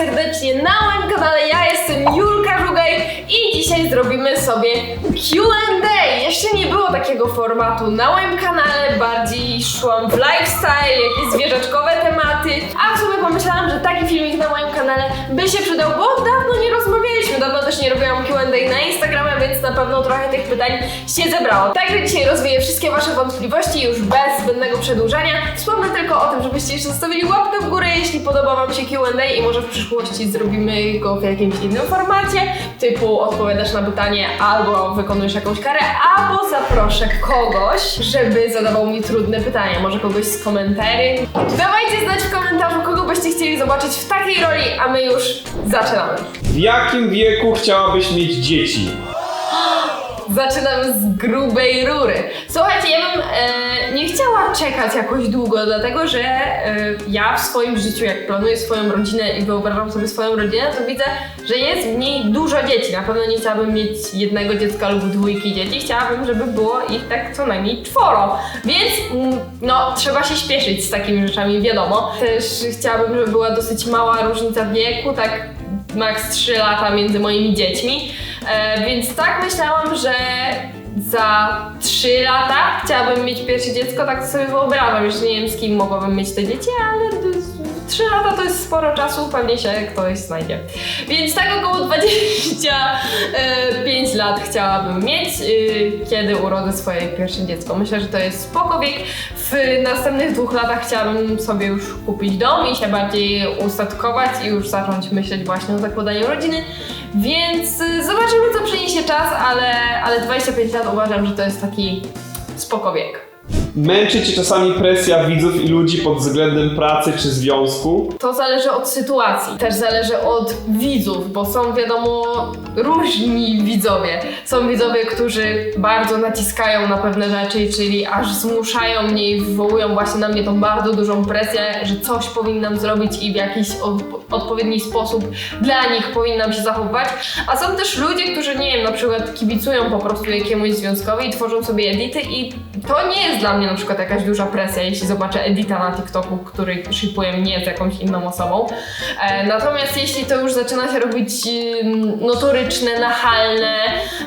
serdecznie na moim kanale. Ja jestem Julka Żugaj i dzisiaj zrobimy sobie Q&A. Jeszcze nie było takiego formatu na moim kanale, bardziej szłam w lifestyle, jakieś zwierzaczkowe tematy, a w sumie pomyślałam, że taki filmik na moim kanale by się przydał, bo dawno nie rozmawialiśmy, dawno też nie robiłam Q&A na Instagramie, więc na pewno trochę tych pytań się zebrało. Także dzisiaj rozwieję wszystkie Wasze wątpliwości już bez zbędnego przedłużania. Wspomnę tylko o tym, żebyście jeszcze zostawili łapkę w górę, jeśli podoba Wam się Q&A i może w przyszłości zrobimy go w jakimś innym formacie, typu odpowiadasz na pytanie albo wykonujesz jakąś karę, albo zaproszę kogoś, żeby zadawał mi trudne pytania, może kogoś z komentarzy. Dawajcie znać w komentarzu, kogo byście chcieli zobaczyć w takiej roli, a my już zaczynamy. W jakim wieku chciałabyś mieć dzieci? Zaczynam z grubej rury. Słuchajcie, ja bym e, nie chciała czekać jakoś długo, dlatego że e, ja w swoim życiu, jak planuję swoją rodzinę i wyobrażam sobie swoją rodzinę, to widzę, że jest w niej dużo dzieci. Na pewno nie chciałabym mieć jednego dziecka lub dwójki dzieci. Chciałabym, żeby było ich tak co najmniej czworo. Więc mm, no, trzeba się śpieszyć z takimi rzeczami, wiadomo. Też chciałabym, żeby była dosyć mała różnica wieku, tak maks 3 lata między moimi dziećmi. E, więc tak myślałam, że za 3 lata chciałabym mieć pierwsze dziecko, tak sobie wyobrażam. Jeszcze nie wiem z kim mogłabym mieć te dzieci, ale 3 lata to jest sporo czasu, pewnie się ktoś znajdzie. Więc tak około 25 lat chciałabym mieć, y, kiedy urodzę swoje pierwsze dziecko. Myślę, że to jest spoko wiek. W następnych dwóch latach chciałabym sobie już kupić dom i się bardziej ustatkować i już zacząć myśleć właśnie o zakładaniu rodziny. Więc y, zobaczymy, co przyniesie czas, ale, ale 25 lat uważam, że to jest taki spoko wiek. Męczy cię czasami presja widzów i ludzi pod względem pracy czy związku? To zależy od sytuacji, też zależy od widzów, bo są wiadomo różni widzowie. Są widzowie, którzy bardzo naciskają na pewne rzeczy, czyli aż zmuszają mnie i wywołują właśnie na mnie tą bardzo dużą presję, że coś powinnam zrobić i w jakiś od, odpowiedni sposób dla nich powinnam się zachowywać. A są też ludzie, którzy nie wiem, na przykład kibicują po prostu jakiemuś związkowi i tworzą sobie edity i to nie jest dla mnie na przykład jakaś duża presja, jeśli zobaczę edita na TikToku, który shipuje mnie z jakąś inną osobą. E, natomiast jeśli to już zaczyna się robić ym, notoryczne, nachalne,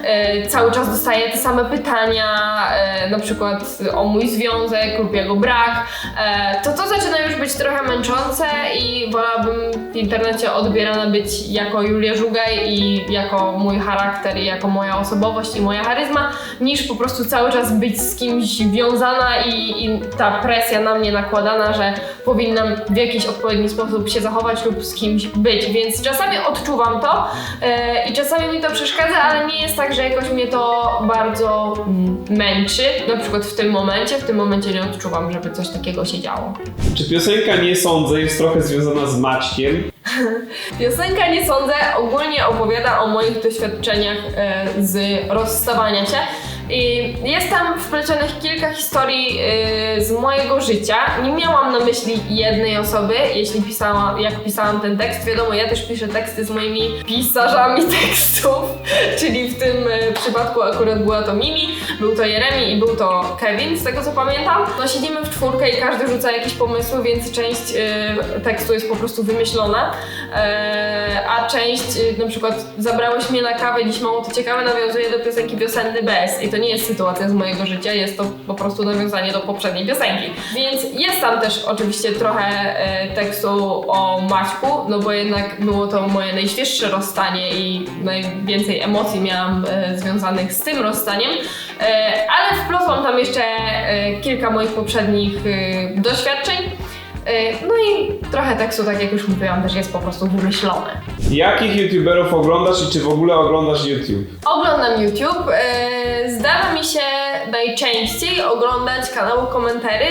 e, cały czas dostaję te same pytania, e, na przykład o mój związek lub jego brak, e, to to zaczyna już być trochę męczące i wolałabym w internecie odbierana być jako Julia Żugaj i jako mój charakter i jako moja osobowość i moja charyzma, niż po prostu cały czas być z kimś wiązana i, i ta presja na mnie nakładana, że powinnam w jakiś odpowiedni sposób się zachować lub z kimś być. Więc czasami odczuwam to e, i czasami mi to przeszkadza, ale nie jest tak, że jakoś mnie to bardzo męczy. Na przykład w tym momencie, w tym momencie nie odczuwam, żeby coś takiego się działo. Czy piosenka Nie Sądzę jest trochę związana z Maćkiem? Piosenka Nie Sądzę ogólnie opowiada o moich doświadczeniach e, z rozstawania się. I jest tam wplecionych kilka historii e, z mojego życia. Nie miałam na myśli jednej osoby, jeśli pisałam, jak pisałam ten tekst. Wiadomo, ja też piszę teksty z moimi pisarzami tekstów, czyli w tym e, przypadku akurat była to Mimi, był to Jeremi i był to Kevin, z tego co pamiętam. No siedzimy w czwórkę i każdy rzuca jakieś pomysły, więc część e, tekstu jest po prostu wymyślona, a część na przykład zabrałeś mnie na kawę, dziś mało to ciekawe, nawiązuje do piosenki Wiosenny Bez to nie jest sytuacja z mojego życia, jest to po prostu nawiązanie do poprzedniej piosenki. Więc jest tam też oczywiście trochę e, tekstu o Maćku, no bo jednak było to moje najświeższe rozstanie i najwięcej emocji miałam e, związanych z tym rozstaniem, e, ale wplotłam tam jeszcze e, kilka moich poprzednich e, doświadczeń. E, No i trochę tekstu, tak jak już mówiłam, też jest po prostu wymyślone. Jakich youtuberów oglądasz i czy w ogóle oglądasz YouTube? Oglądam YouTube. e, Zdarza mi się najczęściej oglądać kanały komentary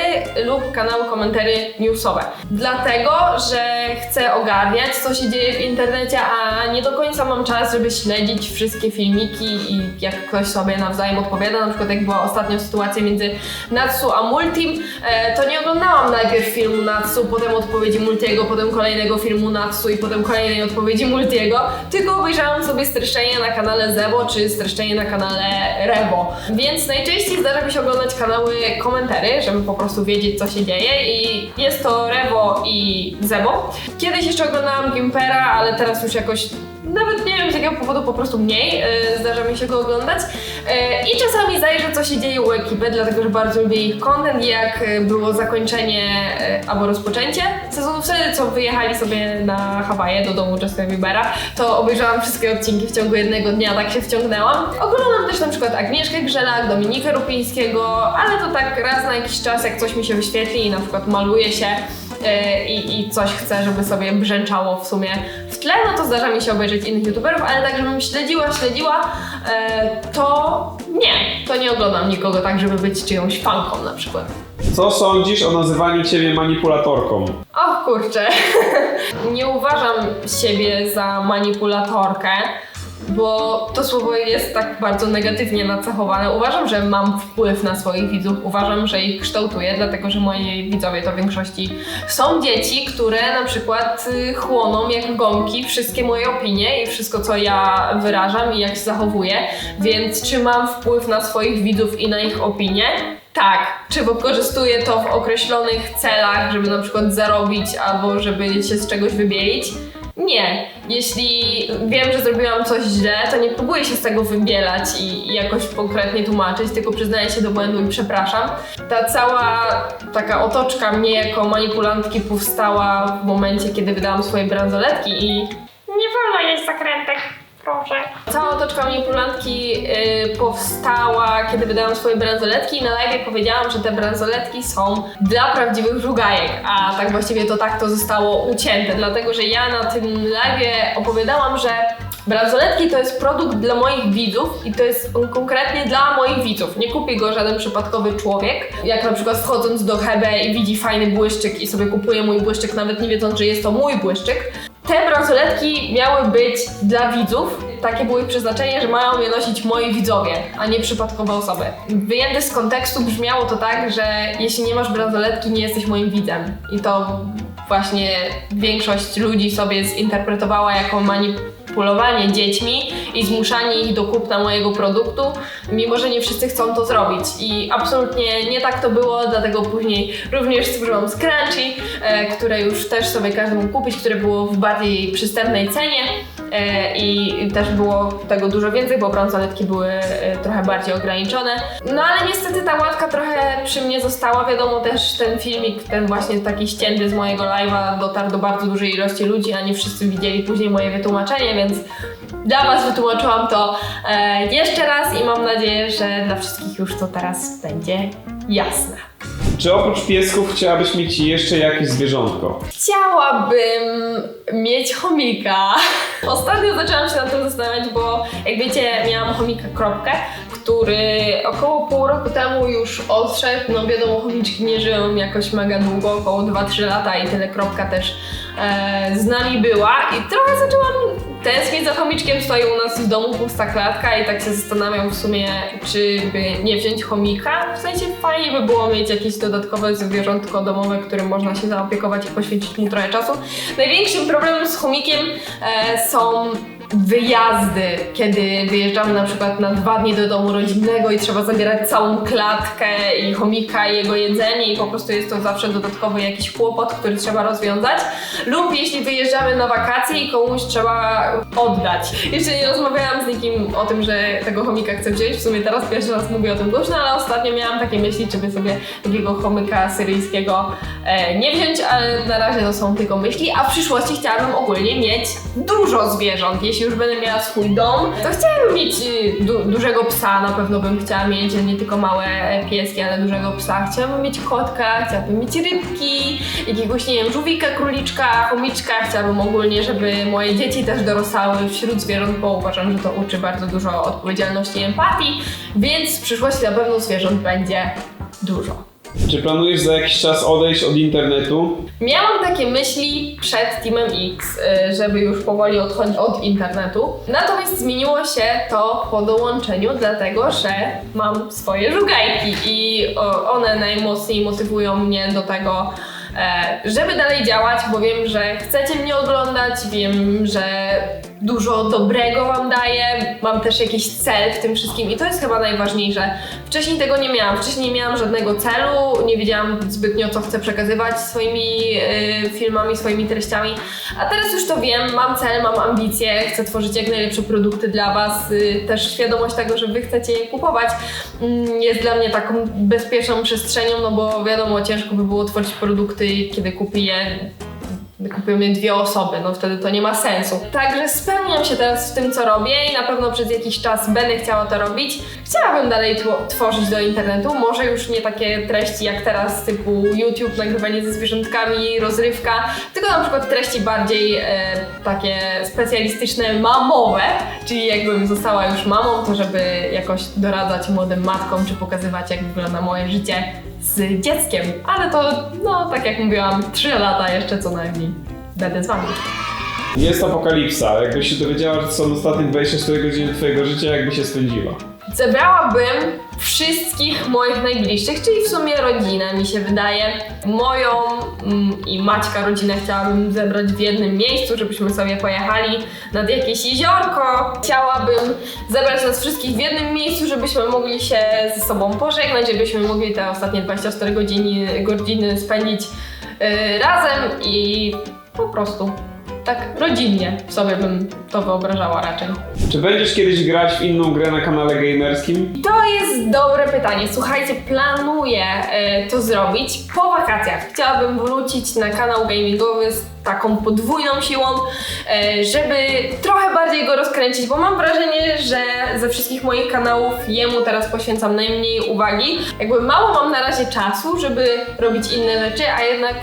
lub kanały komentary newsowe. Dlatego, że chcę ogarniać, co się dzieje w internecie, a nie do końca mam czas, żeby śledzić wszystkie filmiki i jak ktoś sobie nawzajem odpowiada. Na przykład jak była ostatnio sytuacja między Natsu a Multim, e, to nie oglądałam najpierw filmu Natsu, potem odpowiedzi Multiego, potem kolejnego filmu Natsu i potem kolejnej odpowiedzi Multiego, tylko obejrzałam sobie streszczenie na kanale Zebo czy streszczenie na kanale Rebo. Więc najczęściej Częściej zdarza mi się oglądać kanały komentary, żeby po prostu wiedzieć, co się dzieje i jest to Rewo i Zebo. Kiedyś jeszcze oglądałam Gimpera, ale teraz już jakoś nawet nie wiem z jakiego powodu, po prostu mniej e, zdarza mi się go oglądać. E, I czasami zajrzę, co się dzieje u ekipy, dlatego że bardzo lubię ich content, jak e, było zakończenie albo rozpoczęcie sezonu wtedy, co wyjechali sobie na Hawaje do domu Justina Biebera, to obejrzałam wszystkie odcinki w ciągu jednego dnia, tak się wciągnęłam. Oglądam też na przykład Agnieszkę Grzelak, Dominikę Rupińskiego, ale to tak raz na jakiś czas, jak coś mi się wyświetli i na przykład maluje się i, i coś chcę, żeby sobie brzęczało w sumie tle, no to zdarza mi się obejrzeć innych youtuberów, ale tak, żebym śledziła, śledziła, e, to nie, to nie oglądam nikogo tak, żeby być czyjąś fanką na przykład. Co sądzisz o nazywaniu ciebie manipulatorką? Och kurczę, nie uważam siebie za manipulatorkę, bo to słowo jest tak bardzo negatywnie nacechowane. Uważam, że mam wpływ na swoich widzów, uważam, że ich kształtuję, dlatego że moi widzowie to w większości są dzieci, które na przykład y, chłoną jak gąbki wszystkie moje opinie i wszystko, co ja wyrażam i jak się zachowuję, więc czy mam wpływ na swoich widzów i na ich opinie? Tak. Czy wykorzystuję to w określonych celach, żeby na przykład zarobić albo żeby się z czegoś wybielić? Nie. Jeśli wiem, że zrobiłam coś źle, to nie próbuję się z tego wybielać i, jakoś konkretnie tłumaczyć, tylko przyznaję się do błędu i przepraszam. Ta cała taka otoczka mnie jako manipulantki powstała w momencie, kiedy wydałam swoje bransoletki i Nie wolno jeść zakrętek, proszę. Cała otoczka manipulantki y, powstała, kiedy wydałam swoje bransoletki i na live powiedziałam, że te bransoletki są dla prawdziwych żugajek, a tak właściwie to tak to zostało ucięte, dlatego że ja na tym live opowiadałam, że bransoletki to jest produkt dla moich widzów i to jest on konkretnie dla moich widzów. Nie kupi go żaden przypadkowy człowiek, jak na przykład wchodząc do Hebe i widzi fajny błyszczyk i sobie kupuje mój błyszczyk, nawet nie wiedząc, że jest to mój błyszczyk. Te bransoletki miały być dla widzów. Takie było ich przeznaczenie, że mają je nosić moi widzowie, a nie przypadkowe osoby. Wyjęte z kontekstu brzmiało to tak, że jeśli nie masz bransoletki, nie jesteś moim widzem. I to właśnie większość ludzi sobie zinterpretowała jako manipulowanie dziećmi i zmuszanie ich do kupna mojego produktu, mimo że nie wszyscy chcą to zrobić. I absolutnie nie tak to było, dlatego później również stworzyłam Scrunchy, e, które już też sobie każdy mógł kupić, które było w bardziej przystępnej cenie. E, I też było tego dużo więcej, bo bransoletki były e, trochę bardziej ograniczone. No ale niestety ta łatka trochę przy mnie została. Wiadomo też ten filmik, ten właśnie taki ścięty z mojego live'a dotarł do bardzo dużej ilości ludzi, a nie wszyscy widzieli później moje wytłumaczenie, więc dla Was wytłumaczyłam to e, jeszcze raz i mam nadzieję, że dla wszystkich już to teraz będzie jasne. Czy oprócz piesków chciałabyś mieć jeszcze jakieś zwierzątko? Chciałabym mieć chomika. Ostatnio zaczęłam się nad tym zastanawiać, bo jak wiecie, miałam chomika kropkę, który około pół roku temu już odszedł. No wiadomo, chomiczki nie żyją jakoś mega długo, około 2-3 lata i tyle kropka też e, z nami była. I trochę zaczęłam tęsknić za chomiczkiem. Stoi u nas w domu pusta klatka i tak się zastanawiam w sumie, czy by nie wziąć chomika. W sensie fajnie by było mieć jakieś dodatkowe zwierzątko domowe, którym można się zaopiekować i poświęcić mu trochę czasu. Największym problemem z chomikiem e, są wyjazdy, kiedy wyjeżdżamy na przykład na dwa dni do domu rodzinnego i trzeba zabierać całą klatkę i chomika i jego jedzenie i po prostu jest to zawsze dodatkowy jakiś kłopot, który trzeba rozwiązać. Lub jeśli wyjeżdżamy na wakacje i komuś trzeba oddać. Jeszcze nie rozmawiałam z nikim o tym, że tego chomika chcę wziąć. W sumie teraz pierwszy raz mówię o tym głośno, ale ostatnio miałam takie myśli, czy by sobie takiego chomika syryjskiego e, nie wziąć, ale na razie to są tylko myśli, a w przyszłości chciałabym ogólnie mieć dużo zwierząt. Jeśli już będę miała swój dom, to chciałabym mieć y, du dużego psa, na pewno bym chciała mieć, nie tylko małe pieski, ale dużego psa. Chciałabym mieć kotka, chciałabym mieć rybki, jakiegoś, nie wiem, żółwika, króliczka, chomiczka. Chciałabym ogólnie, żeby moje dzieci też dorastały wśród zwierząt, bo uważam, że to uczy bardzo dużo odpowiedzialności i empatii, więc w przyszłości na pewno zwierząt będzie dużo. Czy planujesz za jakiś czas odejść od internetu? Miałam takie myśli przed Teamem X, y, żeby już powoli odchodzić od internetu. Natomiast zmieniło się to po dołączeniu, dlatego że mam swoje żugajki i one najmocniej motywują mnie do tego, żeby dalej działać, bo wiem, że chcecie mnie oglądać, wiem, że dużo dobrego Wam daję, mam też jakiś cel w tym wszystkim i to jest chyba najważniejsze. Wcześniej tego nie miałam, wcześniej nie miałam żadnego celu, nie wiedziałam zbytnio co chcę przekazywać swoimi y, filmami, swoimi treściami, a teraz już to wiem, mam cel, mam ambicje, chcę tworzyć jak najlepsze produkty dla Was, y, też świadomość tego, że Wy chcecie je kupować mm, jest dla mnie taką bezpieczną przestrzenią, no bo wiadomo, ciężko by było tworzyć produkty, kiedy kupi je kupią je dwie osoby, no wtedy to nie ma sensu. Także spełniam się teraz w tym, co robię i na pewno przez jakiś czas będę chciała to robić. Chciałabym dalej tworzyć do internetu, może już nie takie treści jak teraz, typu YouTube, nagrywanie ze zwierzątkami, rozrywka, tylko na przykład treści bardziej e, takie specjalistyczne, mamowe, czyli jakbym została już mamą, to żeby jakoś doradzać młodym matkom, czy pokazywać jak wygląda moje życie z dzieckiem, ale to, no tak jak mówiłam, 3 lata jeszcze co najmniej będę z wami. Jest apokalipsa. Jakbyś się dowiedziała, że to są ostatnie 24 godziny twojego życia, jakby się spędziła. Zebrałabym wszystkich moich najbliższych, czyli w sumie rodzinę, mi się wydaje. Moją mm, i Maćka rodzinę chciałabym zebrać w jednym miejscu, żebyśmy sobie pojechali nad jakieś jeziorko. Chciałabym zebrać nas wszystkich w jednym miejscu, żebyśmy mogli się ze sobą pożegnać, żebyśmy mogli te ostatnie 24 godziny, godziny spędzić yy, razem i po prostu tak rodzinnie sobie bym to wyobrażała raczej. Czy będziesz kiedyś grać w inną grę na kanale gamerskim? To jest dobre pytanie. Słuchajcie, planuję e, to zrobić po wakacjach. Chciałabym wrócić na kanał gamingowy z taką podwójną siłą, e, żeby trochę bardziej go rozkręcić, bo mam wrażenie, że ze wszystkich moich kanałów jemu teraz poświęcam najmniej uwagi. Jakby mało mam na razie czasu, żeby robić inne rzeczy, a jednak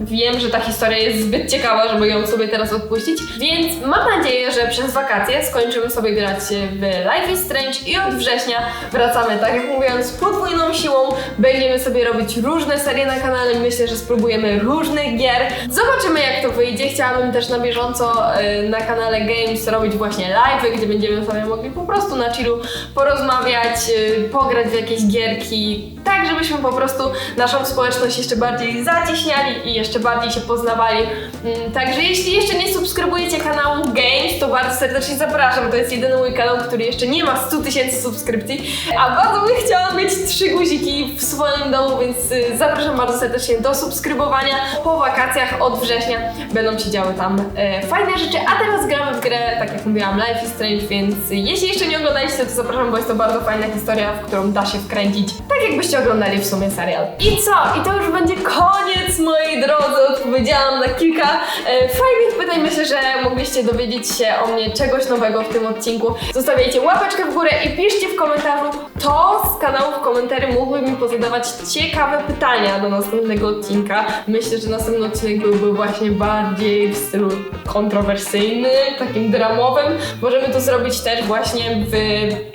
Wiem, że ta historia jest zbyt ciekawa, żeby ją sobie teraz odpuścić, więc mam nadzieję, że przez wakacje skończymy sobie grać w Life is Strange i od września wracamy, tak jak mówiłem, z podwójną siłą. Będziemy sobie robić różne serie na kanale, myślę, że spróbujemy różnych gier. Zobaczymy jak to wyjdzie. Chciałabym też na bieżąco y, na kanale Games robić właśnie live'y, gdzie będziemy sobie mogli po prostu na chillu porozmawiać, y, pograć w jakieś gierki, tak żebyśmy po prostu naszą społeczność jeszcze bardziej zacieśniali i jeszcze bardziej się poznawali. Mm, Także jeśli jeszcze nie subskrybujecie kanału Games, to bardzo serdecznie zapraszam. To jest jedyny mój kanał, który jeszcze nie ma 100 tysięcy subskrypcji, a bardzo bym chciała mieć trzy guziki w swoim domu, więc y, zapraszam bardzo serdecznie do subskrybowania. Po wakacjach od września będą się działy tam e, fajne rzeczy, a teraz gramy w grę, tak jak mówiłam, Life is Strange, więc jeśli jeszcze nie oglądaliście, to zapraszam, bo jest to bardzo fajna historia, w którą da się wkręcić, tak jakbyście oglądali w sumie serial. I co? I to już będzie koniec, moi drodzy. Odpowiedziałam na kilka e, fajnych pytań. Myślę, że mogliście dowiedzieć się o mnie czegoś nowego w tym odcinku. Zostawiajcie łapeczkę w górę i piszcie w komentarzu, kto z kanałów komentarzy mógłby mi pozadawać ciekawe pytania do następnego odcinka. Myślę, że następny odcinek byłby właśnie bardziej w stylu kontrowersyjnym, takim dramowym. Możemy to zrobić też właśnie w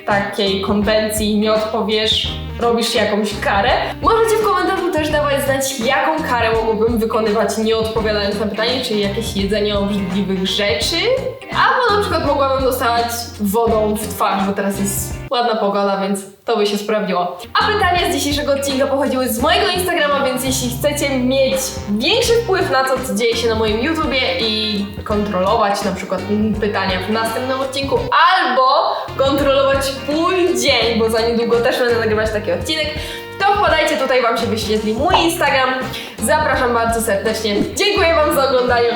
takiej konwencji nie odpowiesz, robisz jakąś karę. Komentarzu też dawać znać, jaką karę mogłabym wykonywać nie odpowiadając na pytanie, czyli jakieś jedzenie obrzydliwych rzeczy. Albo na przykład mogłabym dostawać wodą w twarz, bo teraz jest ładna pogoda, więc to by się sprawdziło. A pytania z dzisiejszego odcinka pochodziły z mojego Instagrama, więc jeśli chcecie mieć większy wpływ na to, co dzieje się na moim YouTubie i kontrolować na przykład pytania w następnym odcinku, albo kontrolować mój dzień, bo za niedługo też będę nagrywać taki odcinek, to wpadajcie, tutaj Wam się wyświetli mój Instagram. Zapraszam bardzo serdecznie. Dziękuję Wam za oglądanie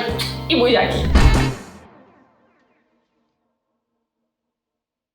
i buziaki.